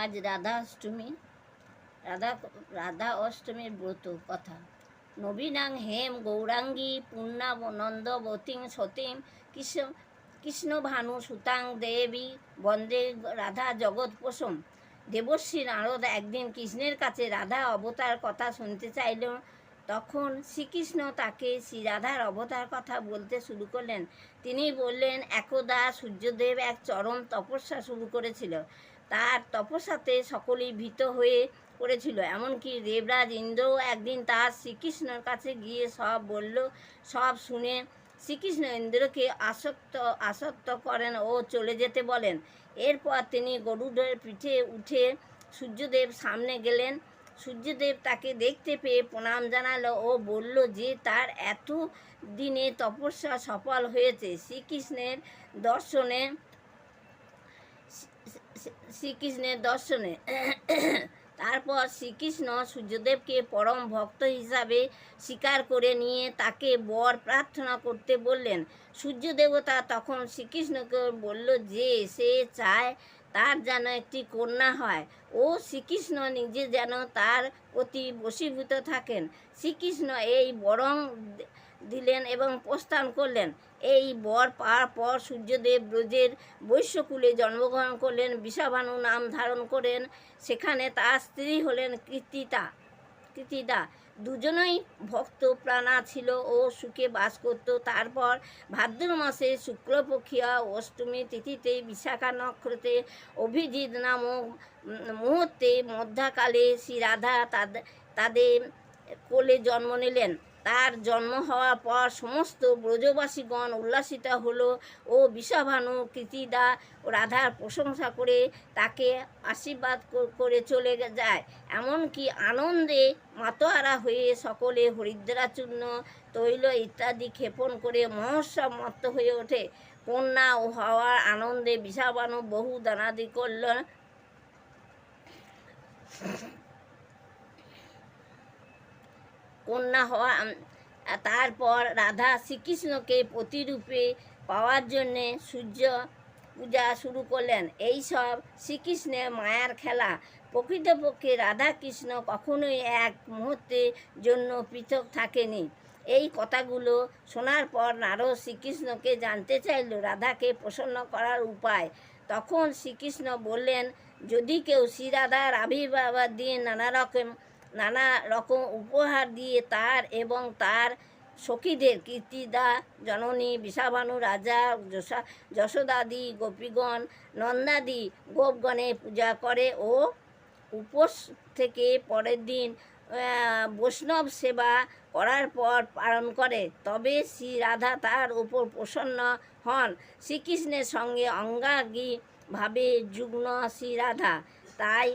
আজ রাধা অষ্টমী। রাধা রাধা অষ্টমীর ব্রত কথা। নবীনাং হেম গৌরাঙ্গী পূর্ণানন্দবতীং সতীম কৃষ্ণ কৃষ্ণ ভানু সুতাং দেবী বন্দে রাধা জগৎ পোষম দেবশ্রী নারদ একদিন কৃষ্ণের কাছে রাধা অবতার কথা শুনতে চাইল। তখন শ্রীকৃষ্ণ তাকে শ্রী রাধার অবতার কথা বলতে শুরু করলেন। তিনি বললেন, একদা সূর্যদেব এক চরম তপস্যা শুরু করেছিল। তার তপস্যাতে সকলেই ভীত হয়ে পড়েছিল। এমনকি দেবরাজ ইন্দ্রও একদিন তার শ্রীকৃষ্ণর কাছে গিয়ে সব বলল, সব শুনে শ্রীকৃষ্ণ ইন্দ্রকে আসক্ত আসক্ত করেন ও চলে যেতে বলেন। এরপর তিনি গরুডের পিঠে উঠে সূর্যদেব সামনে গেলেন। সূর্যদেব তাকে দেখতে পেয়ে প্রণাম জানালো ও বলল যে, তার এত দিনে তপস্যা সফল হয়েছে। শ্রীকৃষ্ণের দর্শনে শ্রীকৃষ্ণের দর্শনে। তারপর শ্রীকৃষ্ণ সূর্যদেবকে পরম ভক্ত হিসাবে স্বীকার করে নিয়ে তাকে বর প্রার্থনা করতে বললেন। সূর্যদেবতা তখন শ্রীকৃষ্ণকে বলল যে সে চায় তার যেন একটি কন্যা হয়। ও শ্রীকৃষ্ণ নিজে যেন তার প্রতি বশীভূত থাকেন। শ্রীকৃষ্ণ এই বরং দিলেন এবং প্রস্থান করলেন। এই বর পাওয়ার পর সূর্যদেব ব্রজের বৈশ্যকুলে জন্মগ্রহণ করলেন। বিষাভানু নাম ধারণ করেন। সেখানে তার স্ত্রী হলেন কৃতিতা কৃতিদা দুজনেই ভক্ত প্রাণা ছিল ও সুখে বাস করত। তারপর ভাদ্র মাসে শুক্লপক্ষীয়া অষ্টমী তিথিতে বিশাখা নক্ষত্রে অভিজিৎ নামক মুহূর্তে মধ্যাকালে শ্রী রাধা তাদের কোলে জন্ম নিলেন। তার জন্ম হওয়ার পর সমস্ত ব্রজবাসীগণ উল্লাসিত হলো ও বিষাভানু কৃতিদা ও রাধার প্রশংসা করে তাকে আশীর্বাদ করে চলে যায়। এমনকি আনন্দে মাতোয়ারা হয়ে সকলে হরিদ্রাচূর্ণ, তৈল ইত্যাদি ক্ষেপণ করে মহোৎসব মত্ত হয়ে ওঠে। কন্যা ও হওয়ার আনন্দে বিষাবানু বহু দানাদি করল কন্যা হওয়া তারপর রাধা শ্রীকৃষ্ণকে প্রতিরূপে পাওয়ার জন্যে সূর্য পূজা শুরু করলেন। এই সব শ্রীকৃষ্ণের মায়ার খেলা। প্রকৃতপক্ষে রাধা কৃষ্ণ কখনোই এক মুহূর্তের জন্য পৃথক থাকেনি। এই কথাগুলো শোনার পর নারদ শ্রীকৃষ্ণকে জানতে চাইল, রাধাকে প্রসন্ন করার উপায়। তখন শ্রীকৃষ্ণ বললেন, যদি কেউ শ্রীরাধার আবির্ভাব দিয়ে নানা রকম নানা রকম উপহার দিয়ে তার এবং তার সখীদের কীর্তিদা জননী বিষাবানু রাজা যশোদাদি, গোপীগণ, নন্দাদি গোপগণে পূজা করে ও উপোস থেকে পরের দিন বৈষ্ণব সেবা করার পর পালন করে। তবে শ্রী রাধা তার উপর প্রসন্ন হন। শ্রীকৃষ্ণের সঙ্গে অঙ্গাঙ্গীভাবে যুগ্ন শ্রী রাধা। তাই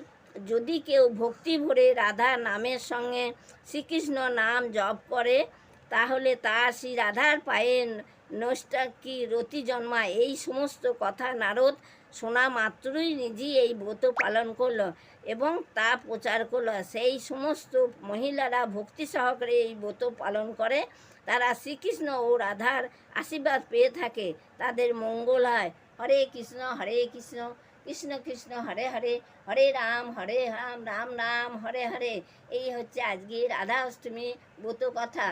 যদি কেউ ভক্তি ভরে রাধা নামের সঙ্গে শ্রীকৃষ্ণ নাম জপ করে, তাহলে তার শ্রী রাধার পায়ে নষ্টাকি রতি জন্মায়। এই সমস্ত কথা নারদ শোনা মাত্রই নিজেই এই ব্রত পালন করল এবং তা প্রচার করল। সেই সমস্ত মহিলারা ভক্তি সহকারে এই ব্রত পালন করে। তারা শ্রীকৃষ্ণ ও রাধার আশীর্বাদ পেয়ে থাকে। তাদের মঙ্গল হয়। হরে কৃষ্ণ হরে কৃষ্ণ। কৃষ্ণ কৃষ্ণ হরে হরে হরে রাম হরে রাম রাম রাম, হরে হরে। এই হচ্ছে আজকে রাধা অষ্টমী ব্রত কথা